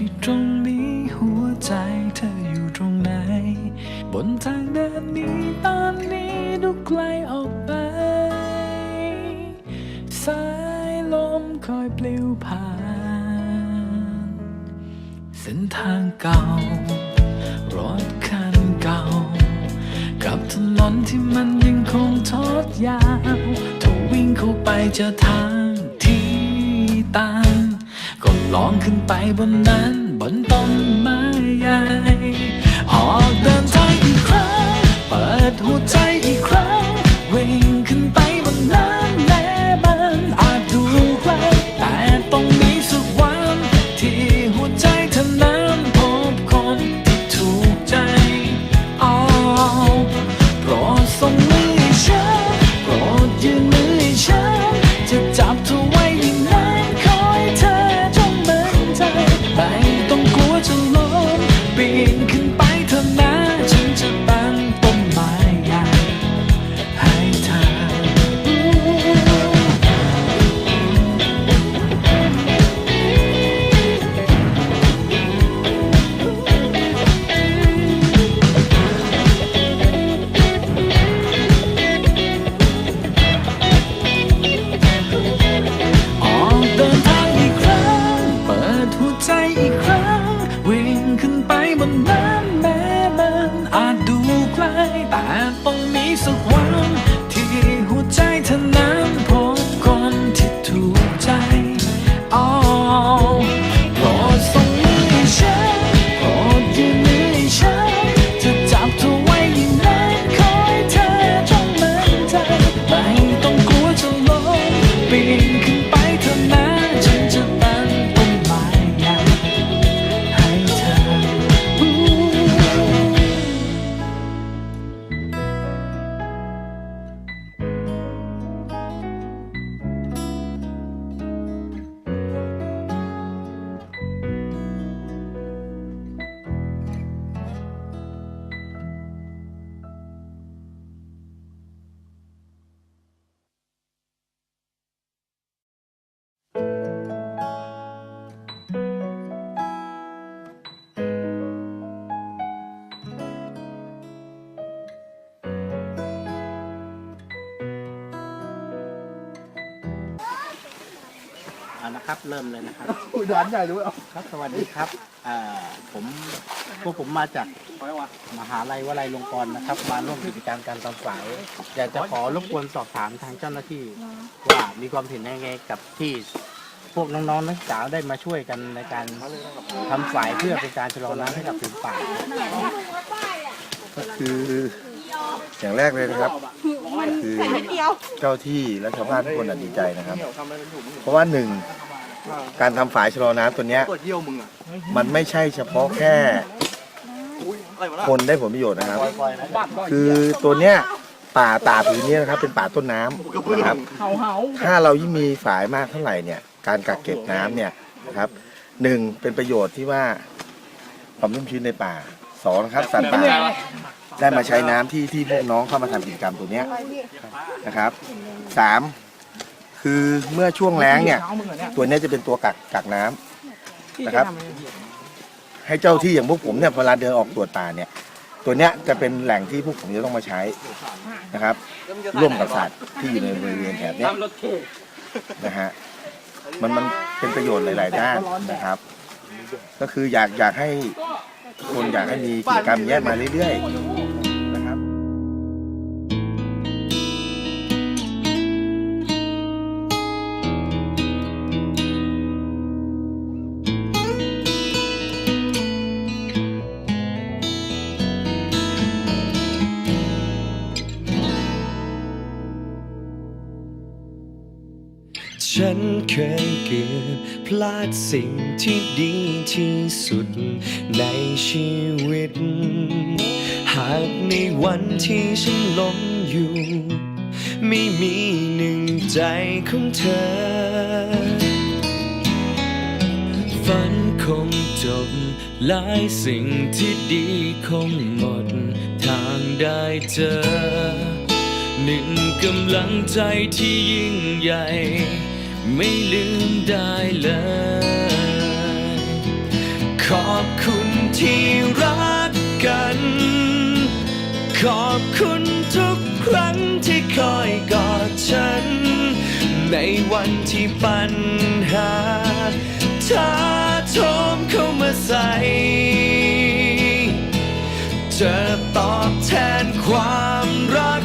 ที่ตรงนี้หัวใจเธออยู่ตรงไหน บนทางเดินนี้ตอนนี้ดูไกลออกไป สายลมคอยปลิวผ่าน เส้นทางเก่า รถคันเก่า กับถนนที่มันยังคงทอดยาวถ้าวิ่งเข้าไปเจอทางที่ตันก็ ลองขึ้นไปบนนั้นบนต้นไม้ใหญ่ออกเดินทางอีกครั้งเปิดหัวใจ ม นะครับ เริ่มเลยนะครับอุ้ยด่านใหญ่ด้วยเอาครับสวัสดีครับอ่าผมพวกผมมาจากมหาลัยวลัยลงกรณ์นะครับ มาร่วมกิจกรรมการตอนสายอยากจะขอรบกวนสอบถามทางเจ้าหน้าที่ว่ามีความเห็นยังไงกับที่พวกน้องๆนักศึกษาได้มาช่วยกันในการทำฝายเพื่อเป็นการชะลอน้ำให้กับผืนป่าก็คืออย่างแรกเลยนะครับคือเจ้าที่และชาวบ้านทุกคนน่ะดีใจนะครับ เพราะว่าหนึ่ง การทำฝายชะลอน้ำตัวเนี้ยมันไม่ใช่เฉพาะแค่คนได้ผลประโยชน์นะครับ คือตัวเนี้ยป่าตาผืนนี้นะครับ เป็นป่าต้นน้ำนะครับถ้าเรายิ่งมีฝายมากเท่าไหร่เนี่ย การกักเก็บน้ำเนี่ยนะครับหนึ่งเป็นประโยชน์ที่ว่าความชุ่มชื้นในป่าสองนะครับสัตว์ป่าได้มาใช้น้ำที่ที่พวกน้องเข้ามาทำกิจกรรมตัวเนี้ยนะครับสาม คือเมื่อช่วงแล้งเนี่ย ตัวเนี้ยจะเป็นตัวกักกักน้ำ นะครับ ให้เจ้าที่อย่างพวกผมเนี่ยเวลาเดินออกตรวจป่าเนี่ย ตัวเนี้ยจะเป็นแหล่งที่พวกผมจะต้องมาใช้นะครับ ร่วมกับสัตว์ที่อยู่ในบริเวณแถบเนี้ยนะฮะมันมันเป็นประโยชน์หลาย ๆ ด้านนะครับ ก็คืออยากอยากให้คนอยากให้มีกิจกรรมอย่างเงี้ยมาเรื่อย ๆ ฉันเคยเกือบพลาดสิ่งที่ดีที่สุดในชีวิต หากในวันที่ฉันล้มอยู่ ไม่มีหนึ่งใจของเธอ ฝันคงจบหลายสิ่งที่ดีคงหมดทางได้เจอ หนึ่งกำลังใจที่ยิ่งใหญ่ ไม่ลืมได้เลย ขอบคุณที่รักกัน ขอบคุณทุกครั้งที่คอยกอดฉัน ในวันที่ปัญหาท้าโถมเข้ามาใส่จะตอบแทนความรัก